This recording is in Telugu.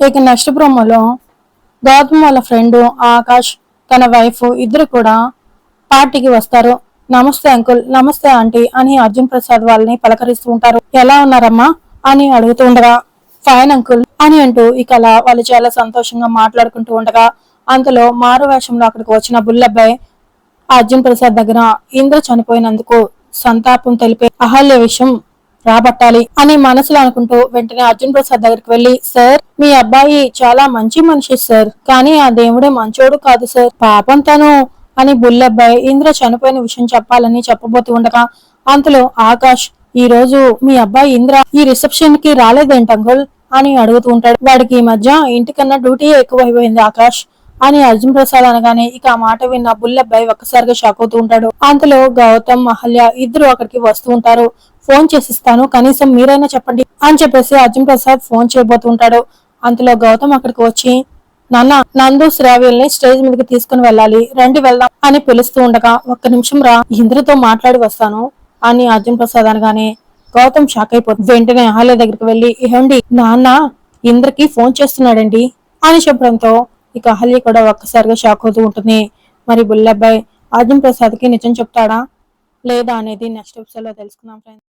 ఇక నెక్స్ట్ ప్రోమోలో గౌతమ్ వాళ్ళ ఫ్రెండ్ ఆకాష్ తన వైఫ్ ఇద్దరు కూడా పార్టీకి వస్తారు. నమస్తే అంకుల్ నమస్తే ఆంటీ అని అర్జున్ ప్రసాద్ వాళ్ళని పలకరిస్తూ ఉంటారు. ఎలా ఉన్నారమ్మా? అని అడుగుతూ ఉండగా ఫైన్ అంకుల్ అని అంటూ ఇక అలా వాళ్ళు చాలా సంతోషంగా మాట్లాడుకుంటూ ఉండగా అంతలో మారు వేషంలో అక్కడికి వచ్చిన బుల్లబ్బాయి అర్జున్ ప్రసాద్ దగ్గర ఇంద్ర చనిపోయినందుకు సంతాపం తెలిపే అహల్య విషయం రాబట్టాలి అని మనసులో అనుకుంటూ వెంటనే అర్జున్ ప్రసాద్ దగ్గరికి వెళ్ళి సార్ మీ అబ్బాయి చాలా మంచి మనిషి సార్. కానీ ఆ దేవుడే మంచోడు కాదు సార్. పాపం తను. అని బుల్లబ్బాయి ఇంద్ర చనిపోయిన విషయం చెప్పాలని చెప్పబోతూ ఉండగా అంతలో ఆకాష్ ఈ రోజు మీ అబ్బాయి ఇంద్ర ఈ రిసెప్షన్కి రాలేదేంటంగుల్ అని అడుగుతూ ఉంటాడు. వాడికి ఈ మధ్య ఇంటికన్నా డ్యూటీ ఎక్కువైపోయింది ఆకాష్. అని అర్జున్ ప్రసాద్ అనగానే ఇక ఆ మాట విన్న బుల్లబ్బాయి ఒక్కసారిగా షాక్ అవుతూ ఉంటాడు. అంతలో గౌతమ్ అహల్య ఇద్దరు అక్కడికి వస్తూ ఉంటారు. ఫోన్ చేసిస్తాను కనీసం మీరైనా చెప్పండి అని చెప్పేసి అర్జున్ ప్రసాద్ ఫోన్ చేయబోతూ ఉంటాడు. అంతలో గౌతమ్ అక్కడికి వచ్చి నాన్న నందు శ్రావ్యుల్ని స్టేజ్ మీదకి తీసుకుని వెళ్ళాలి. రండి వెళ్దాం అని పిలుస్తూ ఉండగా ఒక్క నిమిషం రా ఇంద్రతో మాట్లాడి వస్తాను అని అర్జున్ ప్రసాద్ అనగానే గౌతమ్ షాక్ అయిపోతుంది వెంటనే ఆలయ దగ్గరికి వెళ్ళి ఏమండి నాన్న ఇంద్రకి ఫోన్ చేస్తున్నాడండి అని చెప్పడంతో ఇక అహల్య కూడా ఒక్కసారిగా షాక్ అవుతూ ఉంటుంది. మరి బుల్లబ్బాయ్ అర్జున్ ప్రసాద్కి నిజం చెప్తాడా? లేదా అనేది నెక్స్ట్ ఎపిసోడ్లో తెలుసుకుందాం ఫ్రెండ్స్